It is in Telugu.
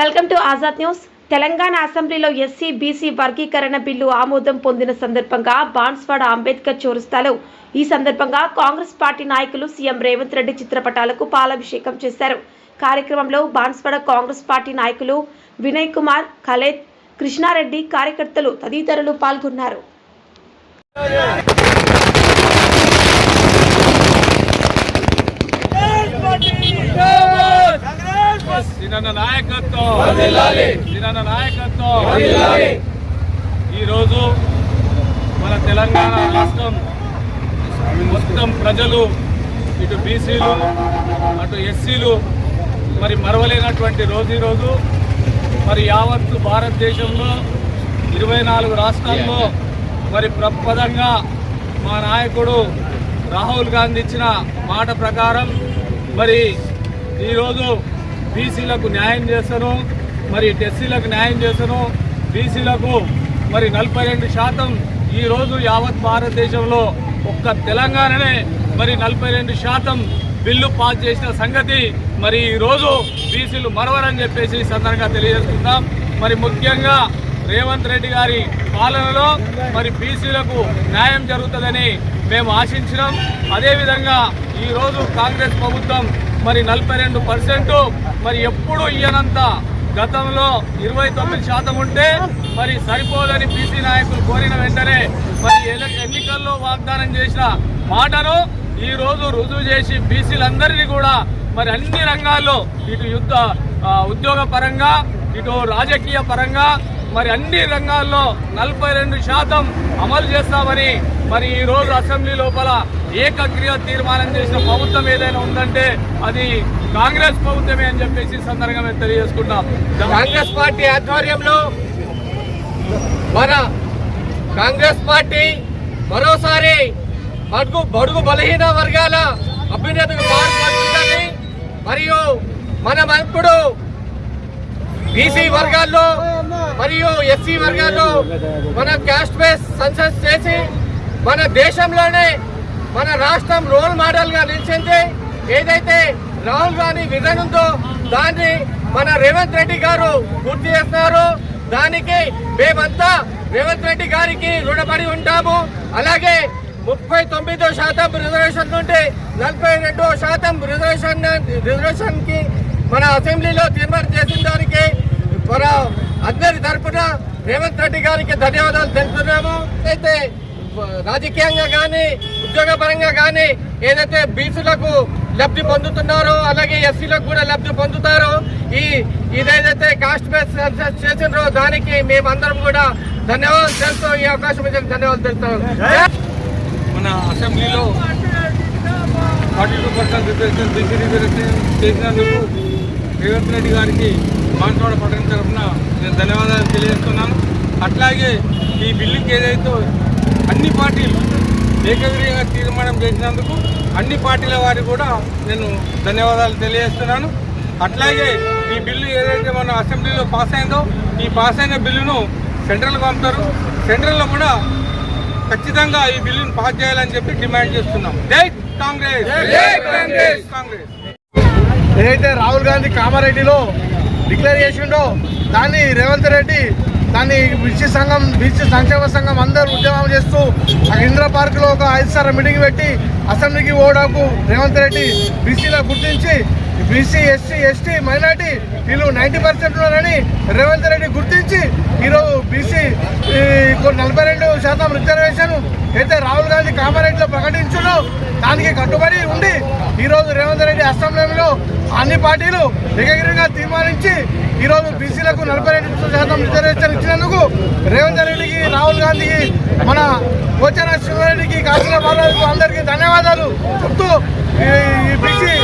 Welcome to Azad news. Telangana అసెంబ్లీలో ఎస్సీ బీసీ వర్గీకరణ బిల్లు ఆమోదం పొందిన సందర్భంగా బాన్స్వాడ అంబేద్కర్ చౌరస్తాలో ఈ సందర్భంగా కాంగ్రెస్ పార్టీ నాయకులు సీఎం రేవంత్ రెడ్డి చిత్రపటాలకు పాలాభిషేకం చేశారు. కార్యక్రమంలో బాన్స్వాడ కాంగ్రెస్ పార్టీ నాయకులు వినయ్ కుమార్ ఖలేద్ కృష్ణారెడ్డి కార్యకర్తలు తదితరులు పాల్గొన్నారు. సినన్న నాయకత్వం. సినన్న నాయకత్వం. ఈరోజు మన తెలంగాణ రాష్ట్రం మొత్తం ప్రజలు ఇటు బీసీలు అటు ఎస్సీలు మరి మరవలేనటువంటి రోజు ఈ రోజు మరి యావత్తు భారతదేశంలో ఇరవై నాలుగు రాష్ట్రాల్లో మరి ప్రపదంగా మా నాయకుడు రాహుల్ గాంధీ ఇచ్చిన మాట ప్రకారం మరి ఈరోజు బీసీలకు న్యాయం చేస్తాను మరి ఎస్సీలకు న్యాయం చేస్తాను. బీసీలకు మరి నలభై రెండు శాతం ఈరోజు యావత్ భారతదేశంలో ఒక్క తెలంగాణనే మరి నలభై రెండు శాతం బిల్లు పాస్ చేసిన సంగతి మరి ఈరోజు బీసీలు మరవరని చెప్పేసి సందర్భంగా తెలియజేస్తున్నాం. మరి ముఖ్యంగా రేవంత్ రెడ్డి గారి పాలనలో మరి బీసీలకు న్యాయం జరుగుతుందని మేము ఆశించినాం. అదేవిధంగా ఈరోజు కాంగ్రెస్ ప్రభుత్వం మరి నలభై రెండు పర్సెంట్. మరి ఎప్పుడు ఇయ్యనంత. గతంలో ఇరవై తొమ్మిది శాతం ఉంటే మరి సరిపోదని బీసీ నాయకులు కోరిన వెంటనే మరి ఎన్నికల్లో వాగ్దానం చేసిన మాటను ఈ రోజు రుజువు చేసి బీసీలందరినీ కూడా మరి అన్ని రంగాల్లో ఇటు యుద్ధ ఉద్యోగ పరంగా ఇటు రాజకీయ పరంగా మరి అన్ని రంగాల్లో నలభై రెండు శాతం అమలు చేస్తామని మరి ఈ రోజు అసెంబ్లీ లోపల ఏకగ్రీవ తీర్మానం చేసిన ప్రభుత్వం ఏదైనా ఉందంటే అది కాంగ్రెస్ ప్రభుత్వమే అని చెప్పేసి సందర్భంగా మేము తెలియజేసుకుంటాం. కాంగ్రెస్ పార్టీ ఆధ్వర్యంలో మన కాంగ్రెస్ పార్టీ మరోసారి బడుగు బడుగు బలహీన వర్గాల అభ్యున్నతకు మరియు మన ఇప్పుడు బీసీ వర్గాల్లో మరియు ఎస్సీ వర్గాల్లో మన క్యాస్ట్ బేస్ సన్సెస్ చేసి మన దేశంలోనే మన రాష్ట్రం రోల్ మోడల్గా నిలిచింది. ఏదైతే రాహుల్ గాంధీ విజన్ ఉందో దాన్ని మన రేవంత్ రెడ్డి గారు పూర్తి చేస్తున్నారు. దానికి మేమంతా రేవంత్ రెడ్డి గారికి రుణపడి ఉంటాము. అలాగే ముప్పై తొమ్మిదో శాతం రిజర్వేషన్ నుండి నలభై రెండో శాతం రిజర్వేషన్ రిజర్వేషన్కి మన అసెంబ్లీలో తీర్మానం చేసిన దానికి మన అందరి తరపున రేవంత్ రెడ్డి గారికి ధన్యవాదాలు తెలుపుతున్నాము అయితే రాజకీయంగా కానీ ఉద్యోగ పరంగా కానీ ఏదైతే బీసీలకు లబ్ధి పొందుతున్నారో అలాగే ఎస్సీలకు కూడా లబ్ధి పొందుతారో ఈ ఇదేదైతే కాస్ట్ బేస్ సెన్సస్ చేసినారో దానికి మేమందరం కూడా ధన్యవాదాలు తెలుస్తూ ఈ అవకాశం ఇచ్చిన ధన్యవాదాలు తెలుస్తాం మన అసెంబ్లీలో forty two percent reservation BC reservation చేసినందుకు రేవంత్ రెడ్డి గారికి బాన్స్వాడ పట్టణం తరఫున నేను ధన్యవాదాలు తెలియజేస్తున్నాను. అట్లాగే ఈ బిల్లుకి ఏదైతే అన్ని పార్టీలు ఏకగ్రీయంగా తీర్మానం చేసినందుకు అన్ని పార్టీల వారికి కూడా నేను ధన్యవాదాలు తెలియజేస్తున్నాను. అట్లాగే ఈ బిల్లు ఏదైతే మన అసెంబ్లీలో పాస్ అయిందో ఈ పాస్ అయిన బిల్లును సెంట్రల్కి పంపుతారు. సెంట్రల్లో కూడా ఖచ్చితంగా ఈ బిల్లును పాస్ చేయాలని చెప్పి డిమాండ్ చేస్తున్నాం. జై కాంగ్రెస్! కాంగ్రెస్! ఏదైతే రాహుల్ గాంధీ కామారెడ్డిలో డిక్లేర్ చేసిండో దాన్ని రేవంత్ రెడ్డి దాన్ని బీసీ సంఘం బీసీ సంక్షేమ సంఘం అందరూ ఉద్యమం చేస్తూ ఆ ఇంద్ర పార్కులో ఒక ఐదు సార్లు మీటింగ్ పెట్టి అసెంబ్లీకి ఓడాకు రేవంత్ రెడ్డి బీసీలో గుర్తించి బీసీ ఎస్సీ ఎస్టీ మైనార్టీ వీళ్ళు నైంటీ పర్సెంట్ ఉన్నారని రేవంత్ రెడ్డి గుర్తించి ఈరోజు బీసీ నలభై రెండు శాతం రిజర్వేషన్ అయితే రాహుల్ గాంధీ కామారెడ్డిలో ప్రకటించును దానికి కట్టుబడి ఉండి ఈరోజు రేవంత్ రెడ్డి అసెంబ్లీలో అన్ని పార్టీలు ఏకగ్రీవంగా తీర్మానించి ఈరోజు బీసీలకు నలభై రెండు శాతం రిజర్వేషన్ ఇచ్చినందుకు రేవంత్ రెడ్డికి రాహుల్ గాంధీకి మన పోచారా శివరెడ్డికి కాసిన బాలకు అందరికీ ధన్యవాదాలు చెప్తూ ఈ బీసీ